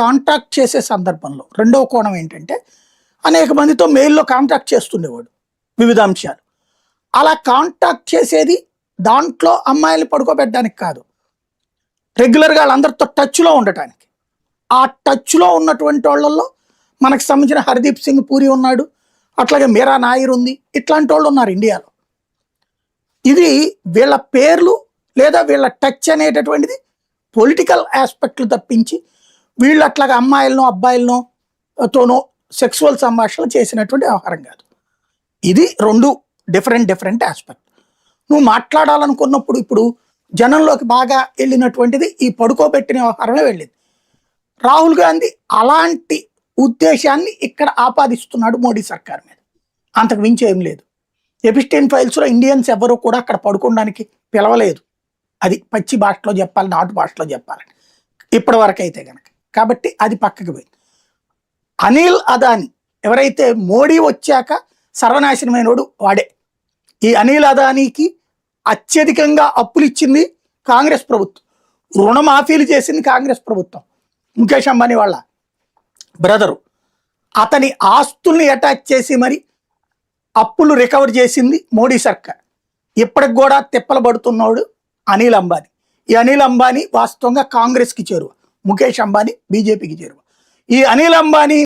Contact చేసే సందర్భంలో రెండవ కోణం ఏంటంటే అనేక మందితో మెయిల్లో కాంటాక్ట్ చేస్తుండేవాడు వివిధ అంశాలు అలా కాంటాక్ట్ చేసేది దాంట్లో అమ్మాయిలు పడుకోబెట్టడానికి కాదు. రెగ్యులర్గా వాళ్ళందరితో టచ్లో ఉండటానికి. ఆ టచ్లో ఉన్నటువంటి వాళ్ళల్లో మనకు సంబంధించిన హర్దీప్ సింగ్ పూరి ఉన్నాడు అట్లాగే మీరా నాయర్ ఉంది ఇట్లాంటి వాళ్ళు ఉన్నారు ఇండియాలో. ఇది వీళ్ళ పేర్లు లేదా వీళ్ళ టచ్ అనేటటువంటిది పొలిటికల్ ఆస్పెక్ట్లు తప్పించి వీళ్ళు అట్లాగా అమ్మాయిలను అబ్బాయిలను తోనో సెక్సువల్ సంభాషణ చేసినటువంటి వ్యవహారం కాదు. ఇది రెండు డిఫరెంట్ డిఫరెంట్ ఆస్పెక్ట్ నువ్వు మాట్లాడాలనుకున్నప్పుడు ఇప్పుడు జనంలోకి బాగా వెళ్ళినటువంటిది ఈ పడుకోబెట్టిన వ్యవహారమే వెళ్ళింది. రాహుల్ గాంధీ అలాంటి ఉద్దేశాన్ని ఇక్కడ ఆపాదిస్తున్నాడు మోడీ సర్కార్ మీద. అంతకు మించి ఏం లేదు. ఎపిస్టైన్ ఫైల్స్లో ఇండియన్స్ ఎవరు కూడా అక్కడ పడుకోవడానికి పిలవలేదు. అది పచ్చి భాషలో చెప్పాలి నాటు భాషలో చెప్పాలని ఇప్పటివరకు అయితే కనుక కాబట్టి అది పక్కకి పోయింది. అనిల్ అదాని ఎవరైతే మోడీ వచ్చాక సర్వనాశనమైనోడు వాడే. ఈ అనిల్ అదానీకి అత్యధికంగా అప్పులు ఇచ్చింది కాంగ్రెస్ ప్రభుత్వం. రుణమాఫీలు చేసింది కాంగ్రెస్ ప్రభుత్వం. ముఖేష్ అంబానీ వాళ్ళ బ్రదరు. అతని ఆస్తుల్ని అటాచ్ చేసి మరి అప్పులు రికవర్ చేసింది మోడీ సర్కార్. ఇప్పటికి కూడా తిప్పలు పడుతున్నాడు అనిల్ అంబానీ. ఈ అనిల్ అంబానీ వాస్తవంగా కాంగ్రెస్కి చేరువ. ముఖేష్ అంబానీ బీజేపీకి చేరువ. ఈ అనిల్ అంబానీ